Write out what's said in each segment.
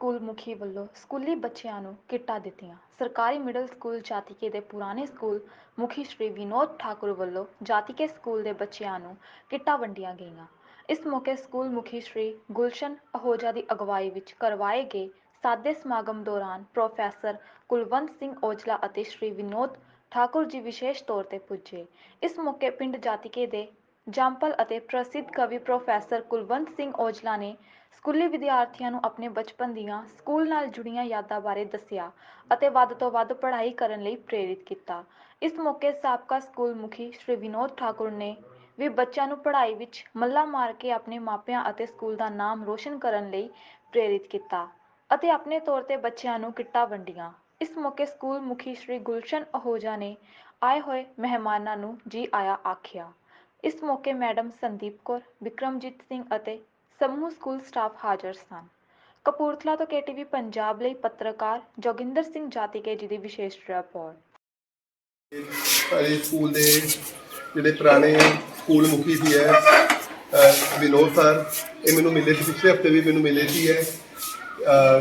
School ਮੁਖੀ ਵੱਲੋਂ ਸਕੂਲੀ ਬੱਚਿਆਂ ਨੂੰ ਕਿੱਟਾਂ ਦਿੱਤੀਆਂ। ਸਰਕਾਰੀ ਮਿਡਲ ਸਕੂਲ ਜਾਤੀਕੇ ਦੇ ਪੁਰਾਣੇ ਸਕੂਲ ਮੁਖੀ ਸ਼੍ਰੀ ਵਿਨੋਦ ਠਾਕੁਰ ਵੱਲੋਂ ਜਾਤੀਕੇ ਸਕੂਲ ਦੇ ਬੱਚਿਆਂ ਨੂੰ ਕਿੱਟਾਂ ਵੰਡੀਆਂ ਗਈਆਂ। ਇਸ ਮੌਕੇ ਸਕੂਲ ਮੁਖੀ ਸ਼੍ਰੀ ਗੁਲਸ਼ਨ ਅਹੋਜਾ ਦੀ ਅਗਵਾਈ ਵਿੱਚ ਕਰਵਾਏ ਗਏ ਸਾਦੇ ਸਮਾਗਮ ਦੌਰਾਨ ਪ੍ਰੋਫੈਸਰ ਕੁਲਵੰਤ ਸਿੰਘ ਔਜਲਾ ਅਤੇ ਸ਼੍ਰੀ ਵਿਨੋਦ ਠਾਕੁਰ ਜੀ ਵਿਸ਼ੇਸ਼ ਤੌਰ ਤੇ ਪੁੱਜੇ। ਇਸ ਮੌਕੇ ਪਿੰਡ ਜਾਤੀਕੇ ਦੇ ਜੰਪਲ ਅਤੇ ਪ੍ਰਸਿੱਧ ਕਵੀ ਪ੍ਰੋਫੈਸਰ ਕੁਲਵੰਤ ਸਿੰਘ ਔਜਲਾ ਨੇ ਸਕੂਲੀ ਵਿਦਿਆਰਥੀਆਂ ਨੂੰ ਆਪਣੇ ਬਚਪਨ ਦੀਆਂ ਸਕੂਲ ਨਾਲ ਜੁੜੀਆਂ ਯਾਦਾਂ ਬਾਰੇ ਦੱਸਿਆ ਅਤੇ ਵੱਧ ਤੋਂ ਵੱਧ ਪੜ੍ਹਾਈ ਕਰਨ ਲਈ ਪ੍ਰੇਰਿਤ ਕੀਤਾ। ਇਸ ਮੌਕੇ ਸਾਬਕਾ ਸਕੂਲ ਮੁਖੀ ਸ਼੍ਰੀ ਵਿਨੋਦ ਠਾਕੁਰ ਨੇ ਵੀ ਬੱਚਿਆਂ ਨੂੰ ਪੜ੍ਹਾਈ ਵਿੱਚ ਮੱਲਾ ਮਾਰ ਕੇ ਆਪਣੇ ਮਾਪਿਆਂ ਅਤੇ ਸਕੂਲ ਦਾ ਨਾਮ ਰੋਸ਼ਨ ਕਰਨ ਲਈ ਪ੍ਰੇਰਿਤ ਕੀਤਾ ਅਤੇ ਆਪਣੇ ਤੌਰ ਤੇ ਬੱਚਿਆਂ ਨੂੰ ਕਿੱਟਾਂ ਵੰਡੀਆਂ। ਇਸ ਮੌਕੇ ਸਕੂਲ ਮੁਖੀ ਸ਼੍ਰੀ ਗੁਲਸ਼ਨ ਅਹੋਜਾ ਨੇ ਆਏ ਹੋਏ ਮਹਿਮਾਨਾਂ ਨੂੰ ਜੀ ਆਇਆ ਆਖਿਆ। ਇਸ ਮੌਕੇ ਮੈਡਮ ਸੰਦੀਪ ਕੌਰ ਵਿਕਰਮਜੀਤ ਸਿੰਘ ਅਤੇ ਸਮੂਹ ਸਕੂਲ ਸਟਾਫ ਹਾਜ਼ਰ ਸਨ। ਕਪੂਰਥਲਾ ਤੋਂ ਕੇਟੀਵੀ ਪੰਜਾਬ ਲਈ ਪੱਤਰਕਾਰ ਜੋਗਿੰਦਰ ਸਿੰਘ ਜਾਤੀਕੇ ਜੀ ਦੀ ਵਿਸ਼ੇਸ਼ ਰਿਪੋਰਟ। ਸਾਡੇ ਸਕੂਲ ਦੇ ਜਿਹੜੇ ਪੁਰਾਣੇ ਸਕੂਲ ਮੁਖੀ ਸੀ ਹੈ ਵਿਨੋਦ ਸਰ, ਇਹ ਮੈਨੂੰ ਮਿਲੇ ਸੀ, ਪਿਛਲੇ ਹਫ਼ਤੇ ਵੀ ਮੈਨੂੰ ਮਿਲੇ ਸੀ ਹੈ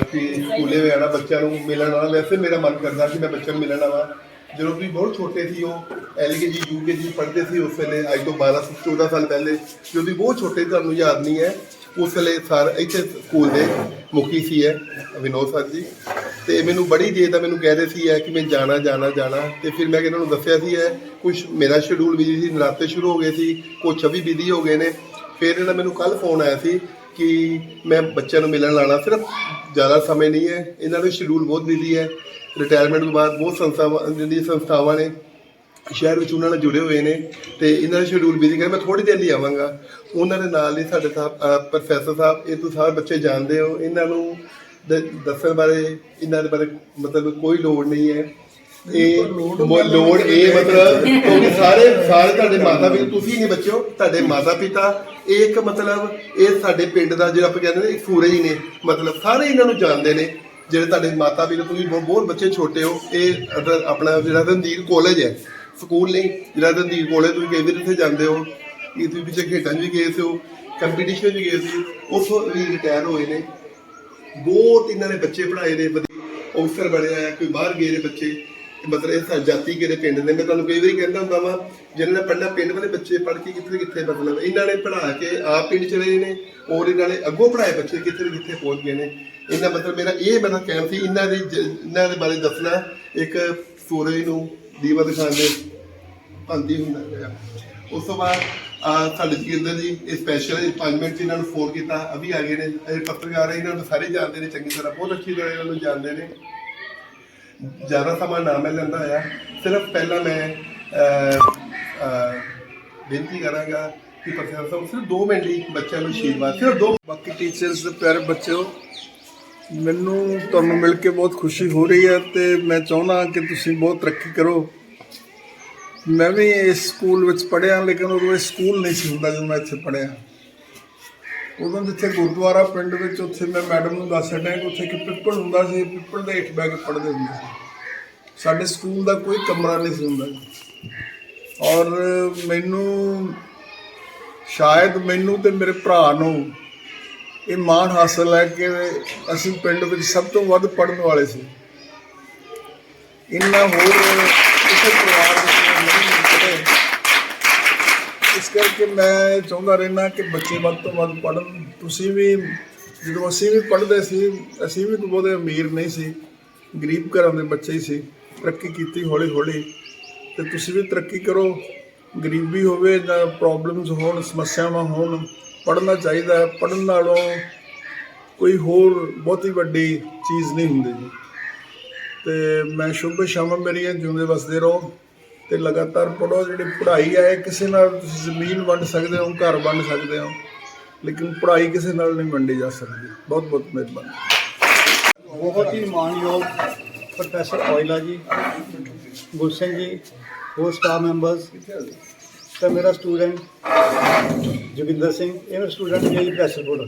ਕਿ ਸਕੂਲੇ ਵਿੱਚ ਆਣਾ ਬੱਚਿਆਂ ਨੂੰ ਮਿਲਣ ਆਉਣਾ ਵੈਸੇ ਮੇਰਾ ਮਨ ਕਰਦਾ ਕਿ ਮੈਂ ਬੱਚਿਆਂ ਨੂੰ ਮਿਲਣ ਆਵਾਂ। ਜਦੋਂ ਤੁਸੀਂ ਬਹੁਤ ਛੋਟੇ ਸੀ ਉਹ ਐਲਕੇਜੀ ਯੂਕੇਜੀ ਪੜ੍ਹਦੇ ਸੀ ਉਸ ਵੇਲੇ, ਅੱਜ ਤੋਂ 12 14 ਸਾਲ ਪਹਿਲੇ, ਜਦੋਂ ਤੁਸੀਂ ਬਹੁਤ ਛੋਟੇ ਤੁਹਾਨੂੰ ਯਾਦ ਨਹੀਂ ਹੈ, ਉਸ ਵੇਲੇ ਸਰ ਇੱਥੇ ਸਕੂਲ ਦੇ ਮੁਖੀ ਸੀ ਹੈ ਵਿਨੋਦ ਸਰ ਜੀ। ਤੇ ਮੈਨੂੰ ਬੜੀ ਦੇਰ ਦਾ ਮੈਨੂੰ ਕਹਿ ਰਹੇ ਸੀ ਹੈ ਕਿ ਮੈਂ ਜਾਣਾ ਜਾਣਾ ਜਾਣਾ। ਤੇ ਫਿਰ ਮੈਂ ਇਹਨਾਂ ਨੂੰ ਦੱਸਿਆ ਸੀ ਹੈ ਕੁਝ ਮੇਰਾ ਸ਼ਡਿਊਲ ਬਿਜ਼ੀ ਸੀ, ਨਰਾਤੇ ਸ਼ੁਰੂ ਹੋ ਗਏ ਸੀ ਕੁਛ ਵੀ ਬਿਜ਼ੀ ਹੋ ਗਏ ਨੇ। ਫਿਰ ਇਹਨਾਂ ਮੈਨੂੰ ਕੱਲ ਫੋਨ ਆਇਆ ਸੀ ਕਿ ਮੈਂ ਬੱਚਿਆਂ ਨੂੰ ਮਿਲਣ ਲਾਣਾ ਸਿਰਫ ਜ਼ਿਆਦਾ ਸਮੇਂ ਨਹੀਂ ਹੈ। ਇਹਨਾਂ ਦਾ ਸ਼ਡਿਊਲ ਬਹੁਤ ਬਿਜ਼ੀ ਹੈ। ਰਿਟਾਇਰਮੈਂਟ ਤੋਂ ਬਾਅਦ ਬਹੁਤ ਸੰਸਥਾਵਾਂ ਜਿਹੜੀਆਂ ਸੰਸਥਾਵਾਂ ਨੇ, ਸ਼ਹਿਰ ਵਿੱਚ ਉਹਨਾਂ ਨਾਲ ਜੁੜੇ ਹੋਏ ਨੇ ਤੇ ਇਹਨਾਂ ਦਾ ਸ਼ਡਿਊਲ ਬਿਜ਼ੀ ਕਰ ਮੈਂ ਥੋੜੀ ਦੇਰ ਲਈ ਆਵਾਂਗਾ। ਉਹਨਾਂ ਦੇ ਨਾਲ ਹੀ ਸਾਡੇ ਸਾਹਿਬ ਪ੍ਰੋਫੈਸਰ ਸਾਹਿਬ, ਇਹ ਤੁਸੀਂ ਸਾਰੇ ਬੱਚੇ ਜਾਣਦੇ ਹੋ। ਇਹਨਾਂ ਨੂੰ ਦ- ਦੱਸਣ ਬਾਰੇ, ਇਹਨਾਂ ਦੇ ਬਾਰੇ ਮਤਲਬ ਕੋਈ ਲੋੜ ਨਹੀਂ ਹੈ। ਇਹ ਲੋੜ ਇਹ ਮਤਲਬ ਕਿਉਂਕਿ ਸਾਰੇ ਸਾਰੇ ਤੁਹਾਡੇ ਮਾਤਾ ਪਿਤਾ ਤੁਸੀਂ ਨਹੀਂ ਬੱਚਿਓ ਤੁਹਾਡੇ ਮਾਤਾ ਪਿਤਾ ਇਹ ਇੱਕ ਮਤਲਬ ਇਹ ਸਾਡੇ ਪਿੰਡ ਦਾ ਜਿਹੜਾ ਆਪਾਂ ਕਹਿੰਦੇ ਨੇ ਇੱਕ ਸੂਰਜ ਹੀ ਨੇ। ਮਤਲਬ ਸਾਰੇ ਇਹਨਾਂ ਨੂੰ ਜਾਣਦੇ ਨੇ। ਜਿਹੜੇ ਤੁਹਾਡੇ ਮਾਤਾ ਪਿਤਾ ਤੁਸੀਂ ਬਹੁਤ ਬੱਚੇ ਛੋਟੇ ਹੋ ਇਹ ਆਪਣਾ ਜਿਹੜਾ ਰਣਧੀਰ ਕਾਲਜ ਹੈ ਸਕੂਲ ਨਹੀਂ ਜਿਹੜਾ ਰਣਧੀਰ ਕਾਲਜ ਤੁਸੀਂ ਕਈ ਵਾਰ ਇੱਥੇ ਜਾਂਦੇ ਹੋ ਇਹ ਤੁਸੀਂ ਪਿੱਛੇ ਖੇਡਾਂ ਵੀ ਗਏ ਸੀ ਕੰਪੀਟੀਸ਼ਨ ਵੀ ਗਏ ਸੀ ਉੱਥੋਂ ਵੀ ਰਿਟਾਇਰ ਹੋਏ ਨੇ। ਬਹੁਤ ਇਹਨਾਂ ਨੇ ਬੱਚੇ ਪੜ੍ਹਾਏ ਨੇ ਵਧੀਆ। ਅਫਸਰ ਬਣੇ ਆ ਕੋਈ ਬਾਹਰ ਗਏ ਨੇ ਬੱਚੇ। ਮਤਲਬ ਇਹ ਸਾਡੇ ਜਾਤੀ ਕਿਹੜੇ ਪਿੰਡ ਦੇ? ਮੈਂ ਤੁਹਾਨੂੰ ਕਈ ਵਾਰੀ ਕਹਿੰਦਾ ਹੁੰਦਾ ਵਾਂ ਜਿਹਨਾਂ ਨੇ ਪੜ੍ਹਨਾ ਪਿੰਡ ਵਾਲੇ ਬੱਚੇ ਪੜ੍ਹ ਕੇ ਕਿੱਥੇ ਕਿੱਥੇ ਮਤਲਬ ਇਹਨਾਂ ਨੇ ਪੜ੍ਹਾ ਕੇ ਆਪ ਪਿੰਡ ਚਲੇ ਗਏ ਨੇ ਔਰ ਇਹਨਾਂ ਨੇ ਅੱਗੋਂ ਪੜ੍ਹਾਏ ਬੱਚੇ ਕਿੱਥੇ ਦੇ ਕਿੱਥੇ ਪਹੁੰਚ ਗਏ ਨੇ। ਇਹਨਾਂ ਮਤਲਬ ਮੇਰਾ ਇਹ ਮੇਰਾ ਕਹਿਣ ਸੀ, ਇਹਨਾਂ ਦੀ ਜ- ਇਹਨਾਂ ਦੇ ਬਾਰੇ ਦੱਸਣਾ, ਇੱਕ ਸੂਰਜ ਨੂੰ ਦੀਵਾ ਦਿਖਾਉਣ ਦੇ ਭੰਦੀ ਹੁੰਦਾ ਹੈ ਉਸ ਤੋਂ ਬਾਅਦ ਆ ਸਾਡੇ ਜਗਿੰਦਰ ਜੀ, ਇਹ ਸਪੈਸ਼ਲ ਪੰਜ ਮਿੰਟ 'ਚ ਇਹਨਾਂ ਨੂੰ ਫੋਨ ਕੀਤਾ, ਅਭੀ ਆ ਗਏ ਨੇ, ਇਹ ਪੱਤਰਕਾਰ ਹੈ ਇਹਨਾਂ ਨੂੰ ਸਾਰੇ ਜਾਣਦੇ ਨੇ, ਚੰਗੀ ਤਰ੍ਹਾਂ, ਬਹੁਤ ਅੱਛੀ ਤਰ੍ਹਾਂ ਇਹਨਾਂ ਨੂੰ ਜਾਣਦੇ ਨੇ। ਜ਼ਿਆਦਾ ਸਮਾਂ ਨਾ ਮੈਂ ਲੈਂਦਾ ਆ ਸਿਰਫ ਪਹਿਲਾਂ ਮੈਂ ਬੇਨਤੀ ਕਰਾਂਗਾ ਕਿ ਪ੍ਰੋਫੈਸਰ ਸਾਹਿਬ ਸਿਰਫ 2 ਮਿੰਟ ਲਈ ਬੱਚਿਆਂ ਨੂੰ ਆਸ਼ੀਰਵਾਦ ਸਿਰਫ 2 ਬਾਕੀ ਟੀਚਰਸ ਦੇ ਪਿਆਰੇ ਬੱਚਿਓ, ਮੈਨੂੰ ਤੁਹਾਨੂੰ ਮਿਲ ਕੇ ਬਹੁਤ ਖੁਸ਼ੀ ਹੋ ਰਹੀ ਹੈ ਤੇ ਮੈਂ ਚਾਹੁੰਦਾ ਕਿ ਤੁਸੀਂ ਬਹੁਤ ਤਰੱਕੀ ਕਰੋ। ਮੈਂ ਵੀ ਇਸ ਸਕੂਲ ਵਿੱਚ ਪੜ੍ਹਿਆ, ਲੇਕਿਨ ਉਦੋਂ ਇਹ ਸਕੂਲ ਨਹੀਂ ਸੀ ਹੁੰਦਾ ਜਦੋਂ ਮੈਂ ਇੱਥੇ ਪੜ੍ਹਿਆ। ਉਦੋਂ ਜਿੱਥੇ ਗੁਰਦੁਆਰਾ ਪਿੰਡ ਵਿੱਚ ਉੱਥੇ ਮੈਂ ਮੈਡਮ ਨੂੰ ਦੱਸ ਰਿਹਾ ਕਿ ਉੱਥੇ ਇੱਕ ਪਿੱਪਲ ਹੁੰਦਾ ਸੀ, ਪਿੱਪਲ ਦੇ ਹੇਠ ਬਹਿ ਕੇ ਪੜ੍ਹਦੇ ਹੁੰਦੇ ਸੀ। ਸਾਡੇ ਸਕੂਲ ਦਾ ਕੋਈ ਕਮਰਾ ਨਹੀਂ ਸੀ ਹੁੰਦਾ। ਔਰ ਮੈਨੂੰ ਸ਼ਾਇਦ ਮੈਨੂੰ ਤੇ ਮੇਰੇ ਭਰਾ ਨੂੰ ਇਹ ਮਾਣ ਹਾਸਲ ਹੈ ਕਿ ਅਸੀਂ ਪਿੰਡ ਵਿੱਚ ਸਭ ਤੋਂ ਵੱਧ ਪੜਨ ਵਾਲੇ ਸੀ। ਇੰਨਾ ਹੋਰ ਇਸ ਕਰਕੇ ਮੈਂ ਚਾਹੁੰਦਾ ਰਹਿਣਾ ਕਿ ਬੱਚੇ ਵੱਧ ਤੋਂ ਵੱਧ ਪੜ੍ਹਨ। ਤੁਸੀਂ ਵੀ ਜਦੋਂ ਅਸੀਂ ਵੀ ਪੜ੍ਹਦੇ ਸੀ, ਅਸੀਂ ਵੀ ਬਹੁਤੇ ਅਮੀਰ ਨਹੀਂ ਸੀ। ਗਰੀਬ ਘਰਾਂ ਦੇ ਬੱਚੇ ਹੀ ਸੀ। ਤਰੱਕੀ ਕੀਤੀ ਹੌਲੀ ਹੌਲੀ ਤੇ ਤੁਸੀਂ ਵੀ ਤਰੱਕੀ ਕਰੋ। ਗਰੀਬੀ ਹੋਵੇ ਜਾਂ ਪ੍ਰੋਬਲਮਸ ਹੋਣ, ਸਮੱਸਿਆਵਾਂ ਹੋਣ, ਪੜ੍ਹਨਾ ਚਾਹੀਦਾ ਪੜ੍ਹਨ ਨਾਲੋਂ ਕੋਈ ਹੋਰ ਬਹੁਤੀ ਵੱਡੀ ਚੀਜ਼ ਨਹੀਂ ਹੁੰਦੀ ਜੀ। ਤੇ ਮੈਂ ਸ਼ੁਭ ਸ਼ਾਮ ਮੇਰੀਆਂ ਜਿਉਂਦੇ ਵਸਦੇ ਰਹੋ। ਤੇ ਲਗਾਤਾਰ ਪੜੋ, ਜਿਹੜੀ ਪੜ੍ਹਾਈ ਹੈ, ਇਹ ਕਿਸੇ ਨਾਲ ਤੁਸੀਂ ਜ਼ਮੀਨ ਵੰਡ ਸਕਦੇ ਹੋ, ਘਰ ਵੰਡ ਸਕਦੇ ਹੋ, ਲੇਕਿਨ ਪੜ੍ਹਾਈ ਕਿਸੇ ਨਾਲ ਨਹੀਂ ਵੰਡੀ ਜਾ ਸਕਦੀ। ਬਹੁਤ ਬਹੁਤ ਮਿਹਰਬਾਨੀ। ਬਹੁਤ ਹੀ ਮਾਣਯੋਗ ਪ੍ਰੋਫੈਸਰ ਔਇਲਾ ਜੀ ਗੁਲਸ਼ਨ ਜੀ, ਹੋਰ ਸਟਾਫ ਮੈਂਬਰਸ ਤੇ ਮੇਰਾ ਸਟੂਡੈਂਟ ਜੋਗਿੰਦਰ ਸਿੰਘ, ਇਹ ਮੇਰਾ ਸਟੂਡੈਂਟ ਜੀ ਪ੍ਰੋਫੈਸਰ ਪ੍ਰੈਸਰਪੁਰ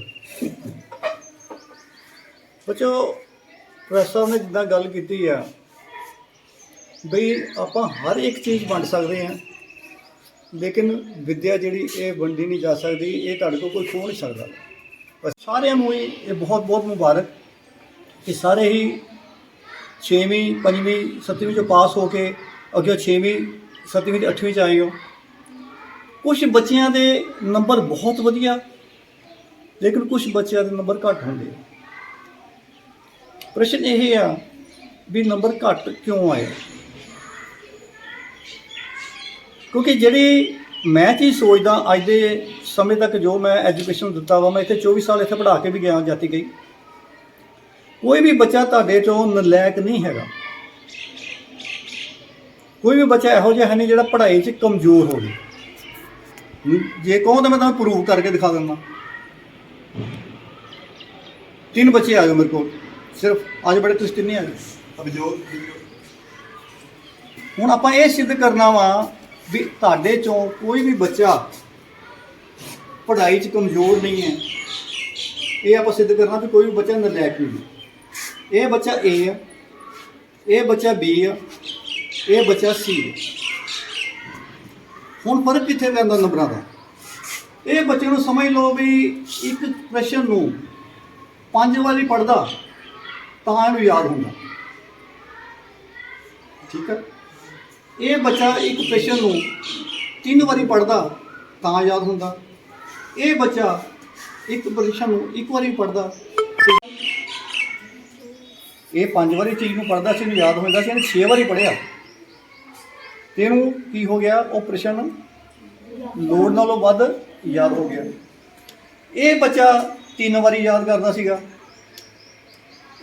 ਬੱਚੋ ਪ੍ਰੋਫੈਸਰ ਨੇ ਜਿੱਦਾਂ ਗੱਲ ਕੀਤੀ ਆ ਬਈ ਆਪਾਂ ਹਰ ਇੱਕ ਚੀਜ਼ ਵੰਡ ਸਕਦੇ ਹਾਂ, ਲੇਕਿਨ ਵਿੱਦਿਆ ਜਿਹੜੀ ਇਹ ਵੰਡੀ ਨਹੀਂ ਜਾ ਸਕਦੀ, ਇਹ ਤੁਹਾਡੇ ਕੋਲ ਕੋਈ ਖੋ ਨਹੀਂ ਸਕਦਾ। ਬਸ ਸਾਰਿਆਂ ਨੂੰ ਹੀ ਇਹ ਬਹੁਤ ਬਹੁਤ ਮੁਬਾਰਕ। ਕਿ ਸਾਰੇ ਹੀ 6ਵੀਂ 5ਵੀਂ 7ਵੀਂ ਚੋਂ ਪਾਸ ਹੋ ਕੇ ਅੱਗੇ 6ਵੀਂ 7ਵੀਂ ਤੇ 8ਵੀਂ ਚ ਆਏ ਹੋ। ਕੁਝ ਬੱਚਿਆਂ ਦੇ ਨੰਬਰ ਬਹੁਤ ਵਧੀਆ, ਲੇਕਿਨ ਕੁਝ ਬੱਚਿਆਂ ਦੇ ਨੰਬਰ ਘੱਟ ਹੁੰਦੇ। ਪ੍ਰਸ਼ਨ ਇਹ ਆ ਵੀ ਨੰਬਰ ਘੱਟ ਕਿਉਂ ਆਏ? ਕਿਉਂਕਿ ਜਿਹੜੀ ਮੈਂ ਚੀਜ਼ ਸੋਚਦਾ ਅੱਜ ਦੇ ਸਮੇਂ ਤੱਕ ਜੋ ਮੈਂ ਐਜੂਕੇਸ਼ਨ ਦਿੱਤਾ ਵਾ ਮੈਂ ਇੱਥੇ 24 ਸਾਲ ਇੱਥੇ ਪੜ੍ਹਾ ਕੇ ਵੀ ਗਿਆ ਜਾਤੀ ਗਈ। ਕੋਈ ਵੀ ਬੱਚਾ ਤੁਹਾਡੇ ਚੋਂ ਨਲਾਇਕ ਨਹੀਂ ਹੈਗਾ। ਕੋਈ ਵੀ ਬੱਚਾ ਇਹੋ ਜਿਹਾ ਹੈ ਨਹੀਂ ਜਿਹੜਾ ਪੜ੍ਹਾਈ 'ਚ ਕਮਜ਼ੋਰ ਹੋਵੇ। ਜੇ ਕਹੋ ਤਾਂ ਮੈਂ ਤੁਹਾਨੂੰ ਪ੍ਰੂਵ ਕਰਕੇ ਦਿਖਾ ਦਿੰਦਾ। ਤਿੰਨ ਬੱਚੇ ਆ ਗਏ ਮੇਰੇ ਕੋਲ ਸਿਰਫ ਅੱਜ ਬੜੇ ਤੁਸੀਂ ਤਿੰਨੇ ਆ ਗਏ। ਅਭਿਜੋਤ ਹੁਣ ਆਪਾਂ ਇਹ ਸਿੱਧ ਕਰਨਾ ਵਾ ਵੀ ਤੁਹਾਡੇ ਚੋਂ ਕੋਈ ਵੀ ਬੱਚਾ ਪੜ੍ਹਾਈ 'ਚ ਕਮਜ਼ੋਰ ਨਹੀਂ ਹੈ। ਇਹ ਆਪਾਂ ਸਿੱਧ ਕਰਨਾ ਵੀ ਕੋਈ ਵੀ ਬੱਚਾ ਨਲਾਇਕ ਨਹੀਂ ਇਹ ਬੱਚਾ A ਆ, ਇਹ ਬੱਚਾ B ਆ, ਇਹ ਬੱਚਾ C ਆ। ਹੁਣ ਫ਼ਰਕ ਕਿੱਥੇ ਪੈਂਦਾ ਨੰਬਰਾਂ ਦਾ? ਇਹ ਬੱਚੇ ਨੂੰ ਸਮਝ ਲਓ ਵੀ ਇੱਕ ਪ੍ਰਸ਼ਨ ਨੂੰ ਪੰਜ ਵਾਰੀ ਪੜਦਾ ਤਾਂ ਇਹਨੂੰ ਯਾਦ ਹੁੰਦਾ। ਠੀਕ ਹੈ ਇਹ ਬੱਚਾ ਇੱਕ ਪ੍ਰਸ਼ਨ ਨੂੰ ਤਿੰਨ ਵਾਰੀ ਪੜਦਾ ਤਾਂ ਯਾਦ ਹੁੰਦਾ। ਇਹ ਬੱਚਾ ਇੱਕ ਪ੍ਰਸ਼ਨ ਨੂੰ ਇੱਕ ਵਾਰੀ ਪੜਦਾ ਇਹ ਪੰਜ ਵਾਰੀ ਚੀਜ਼ ਨੂੰ ਪੜਦਾ ਸੀ, ਇਹਨੂੰ ਯਾਦ ਹੁੰਦਾ ਸੀ, ਇਹਨੇ ਛੇ ਵਾਰੀ ਪੜਿਆ ਤੇ ਇਹਨੂੰ ਕੀ ਹੋ ਗਿਆ? ਉਹ ਪ੍ਰਸ਼ਨ ਲੋੜ ਨਾਲੋਂ ਵੱਧ ਯਾਦ ਹੋ ਗਿਆ। ਇਹ ਬੱਚਾ ਤਿੰਨ ਵਾਰੀ ਯਾਦ ਕਰਦਾ ਸੀਗਾ।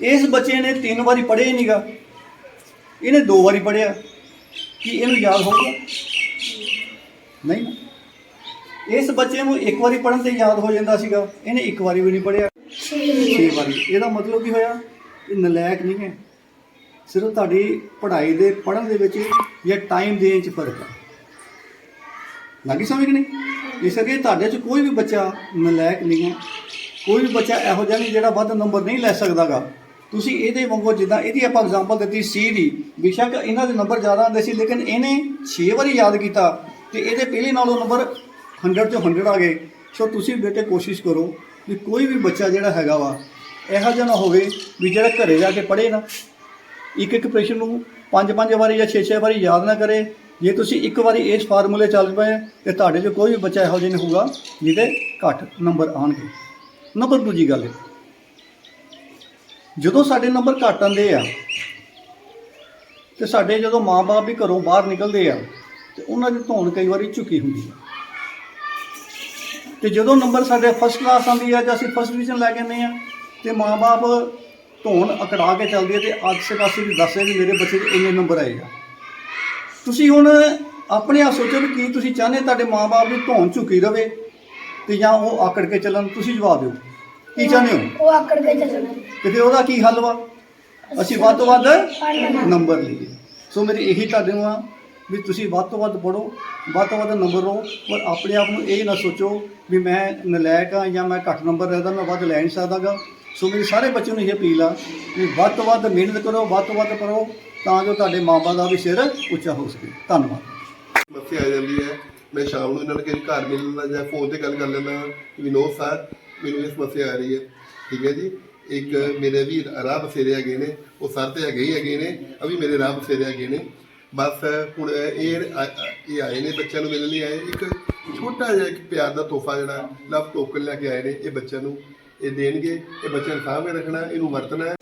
ਇਸ ਬੱਚੇ ਨੇ ਤਿੰਨ ਵਾਰੀ ਪੜ੍ਹਿਆ ਹੀ ਨਹੀਂਗਾ ਇਹਨੇ ਦੋ ਵਾਰੀ ਪੜ੍ਹਿਆ। ਕਿ ਇਹਨੂੰ ਯਾਦ ਹੋਊਗਾ ਨਹੀਂ ਨਾ। ਇਸ ਬੱਚੇ ਨੂੰ ਇੱਕ ਵਾਰੀ ਪੜ੍ਹਨ ਤੇ ਯਾਦ ਹੋ ਜਾਂਦਾ ਸੀਗਾ। ਇਹਨੇ ਇੱਕ ਵਾਰੀ ਵੀ ਨਹੀਂ ਪੜ੍ਹਿਆ। 6 ਵਾਰੀ। ਇਹਦਾ ਮਤਲਬ ਕੀ ਹੋਇਆ? ਇਹ ਨਲਾਇਕ ਨਹੀਂ ਹੈ। ਸਿਰਫ ਤੁਹਾਡੀ ਪੜ੍ਹਾਈ ਦੇ, ਪੜ੍ਹਨ ਦੇ ਵਿੱਚ ਜਾਂ ਟਾਈਮ ਦੇਣ 'ਚ ਫ਼ਰਕ ਹੈ ਲੱਗੀ ਸਮਝ ਕਿ ਨਹੀਂ? ਇਸ ਕਰਕੇ ਤੁਹਾਡੇ 'ਚ ਕੋਈ ਵੀ ਬੱਚਾ ਨਲਾਇਕ ਨਹੀਂ ਹੈ। ਕੋਈ ਵੀ ਬੱਚਾ ਇਹੋ ਜਿਹਾ ਨਹੀਂ ਜਿਹੜਾ ਵੱਧ ਨੰਬਰ ਨਹੀਂ ਲੈ ਸਕਦਾਗਾ। ਤੁਸੀਂ ਇਹਦੇ ਵਾਂਗੂ ਜਿੱਦਾਂ ਇਹਦੀ ਆਪਾਂ ਐਗਜ਼ਾਮਪਲ ਦਿੱਤੀ ਸੀ ਦੀ ਬੇਸ਼ੱਕ ਇਹਨਾਂ ਦੇ ਨੰਬਰ ਜ਼ਿਆਦਾ ਆਉਂਦੇ ਸੀ, ਲੇਕਿਨ ਇਹਨੇ 6 ਵਾਰੀ ਯਾਦ ਕੀਤਾ ਤੇ ਇਹਦੇ ਪਹਿਲੇ ਨਾਲੋਂ ਨੰਬਰ 100 ਤੋਂ 100 ਆ ਗਏ। ਸੋ ਤੁਸੀਂ ਬੇਟੇ ਕੋਸ਼ਿਸ਼ ਕਰੋ ਵੀ ਕੋਈ ਵੀ ਬੱਚਾ ਜਿਹੜਾ ਹੈਗਾ ਵਾ, ਇਹੋ ਜਿਹਾ ਨਾ ਹੋਵੇ ਵੀ ਜਿਹੜਾ ਘਰੇ ਜਾ ਕੇ ਪੜ੍ਹੇ ਨਾ। ਇੱਕ ਇੱਕ ਪ੍ਰਸ਼ਨ ਨੂੰ ਪੰਜ ਪੰਜ ਵਾਰੀ ਜਾਂ ਛੇ ਛੇ ਵਾਰੀ ਯਾਦ ਨਾ ਕਰੇ। ਜੇ ਤੁਸੀਂ ਇੱਕ ਵਾਰੀ ਇਸ ਫਾਰਮੂਲੇ ਚੱਲ ਪਏ ਤੇ ਤੁਹਾਡੇ 'ਚ ਕੋਈ ਵੀ ਬੱਚਾ ਇਹੋ ਜਿਹਾ ਨਹੀਂ ਹੋਊਗਾ, ਜਿਹਦੇ ਘੱਟ ਨੰਬਰ ਆਉਣਗੇ। ਨੰਬਰ ਦੂਜੀ ਗੱਲ। ਹੈ ਜਦੋਂ ਸਾਡੇ ਨੰਬਰ ਘੱਟ ਆਉਂਦੇ ਆ, ਤੇ ਸਾਡੇ ਜਦੋਂ ਮਾਪੇ ਵੀ ਘਰੋਂ ਬਾਹਰ ਨਿਕਲਦੇ ਆ, ਤੇ ਉਹਨਾਂ ਦੀ ਧੌਣ ਕਈ ਵਾਰੀ ਝੁਕੀ ਹੁੰਦੀ ਆ। ਤੇ ਜਦੋਂ ਨੰਬਰ ਸਾਡੇ ਫਸਟ ਕਲਾਸ ਆਉਂਦੀ ਆ ਜਾਂ ਅਸੀਂ ਫਸਟ ਡਿਵੀਜ਼ਨ ਲੈ ਕੇ ਆਉਂਦੇ ਆ, ਤੇ ਮਾਪੇ ਧੌਣ ਅਕੜਾ ਕੇ ਚੱਲਦੇ ਆ ਤੇ ਆਸੇ ਪਾਸੇ ਵੀ ਦੱਸਦੇ ਵੀ ਮੇਰੇ ਬੱਚੇ ਦੇ ਇੰਨੇ ਨੰਬਰ ਆਏਗਾ ਤੁਸੀਂ ਹੁਣ ਆਪਣੇ ਆਪ ਸੋਚੋ ਵੀ ਕੀ ਤੁਸੀਂ ਚਾਹੁੰਦੇ ਤੁਹਾਡੇ ਮਾਪੇ ਦੀ ਧੌਣ ਝੁਕੀ ਰਵੇ ਤੇ ਜਾਂ ਉਹ ਆਕੜ ਕੇ ਚੱਲਣ, ਤੁਸੀਂ ਜਵਾਬ ਦਿਓ। ਕੀ ਚਾਹੁੰਦੇ ਹੋ? ਉਹ ਆਕੜ ਕੇ ਚੱਲਣਾ। ਤੇ ਫਿਰ ਉਹਦਾ ਕੀ ਹੱਲ ਵਾ? ਅਸੀਂ ਵੱਧ ਤੋਂ ਵੱਧ ਨੰਬਰ ਲਈਏ। ਸੋ ਮੇਰੀ ਇਹੀ ਤੁਹਾਡੇ ਨੂੰ ਆ ਵੀ ਤੁਸੀਂ ਵੱਧ ਤੋਂ ਵੱਧ ਪੜੋ ਵੱਧ ਤੋਂ ਵੱਧ ਨੰਬਰ ਲਓ ਪਰ ਆਪਣੇ ਆਪ ਨੂੰ ਇਹ ਨਾ ਸੋਚੋ ਵੀ ਮੈਂ ਨਲਾਇਕ ਆ ਜਾਂ ਮੈਂ ਘੱਟ ਨੰਬਰ ਲੈਦਾ ਮੈਂ ਵੱਧ ਲੈ ਨਹੀਂ ਸਕਦਾਗਾ। ਸੋ ਮੇਰੀ ਸਾਰੇ ਬੱਚਿਆਂ ਨੂੰ ਇਹ ਅਪੀਲ ਆ ਵੀ ਵੱਧ ਤੋਂ ਵੱਧ ਮਿਹਨਤ ਕਰੋ ਵੱਧ ਤੋਂ ਵੱਧ ਪੜੋ ਤਾਂ ਜੋ ਤੁਹਾਡੇ ਮਾਪੇ ਦਾ ਵੀ ਸਿਰ ਉੱਚਾ ਹੋ ਸਕੇ। ਧੰਨਵਾਦ। ਸਮੱਸਿਆ ਆ ਜਾਂਦੀ ਹੈ ਮੈਂ ਸ਼ਾਮ ਨੂੰ ਇਹਨਾਂ ਨੂੰ ਕਈ ਘਰ ਮਿਲ ਲੈਂਦਾ ਜਾਂ ਫੋਨ ਤੇ ਗੱਲ ਕਰ ਲੈਂਦਾ ਵਿਨੋਦ ਸਰ ਮੈਨੂੰ ਇਹ ਸਮੱਸਿਆ ਆ ਰਹੀ ਹੈ। ਠੀਕ ਹੈ ਜੀ? ਇੱਕ ਮੇਰੇ ਵੀ ਰਾਹ ਬਸੇਰੇ ਹੈਗੇ ਨੇ, ਉਹ ਸਰ ਤੇ ਹੈਗੇ ਹੀ ਹੈਗੇ ਨੇ ਅਭੀ ਮੇਰੇ ਰਾਹ ਬਸੇਰੇ ਹੈਗੇ ਨੇ। ਬਸ ਹੁਣ ਇਹ ਇਹ ਆਏ ਨੇ ਬੱਚਿਆਂ ਨੂੰ ਮਿਲਣ ਲਈ ਆਏ। ਇੱਕ ਛੋਟਾ ਜਿਹਾ, ਇੱਕ ਪਿਆਰ ਦਾ ਤੋਹਫਾ ਜਿਹੜਾ ਲਵ ਟੋਕਨ ਲੈ ਕੇ ਆਏ ਨੇ, ਇਹ ਬੱਚਿਆਂ ਨੂੰ ਇਹ ਦੇਣਗੇ। ਇਹ ਬੱਚਿਆਂ ਨੂੰ ਸਾਹਮਣੇ ਰੱਖਣਾ, ਇਹਨੂੰ ਵਰਤਣਾ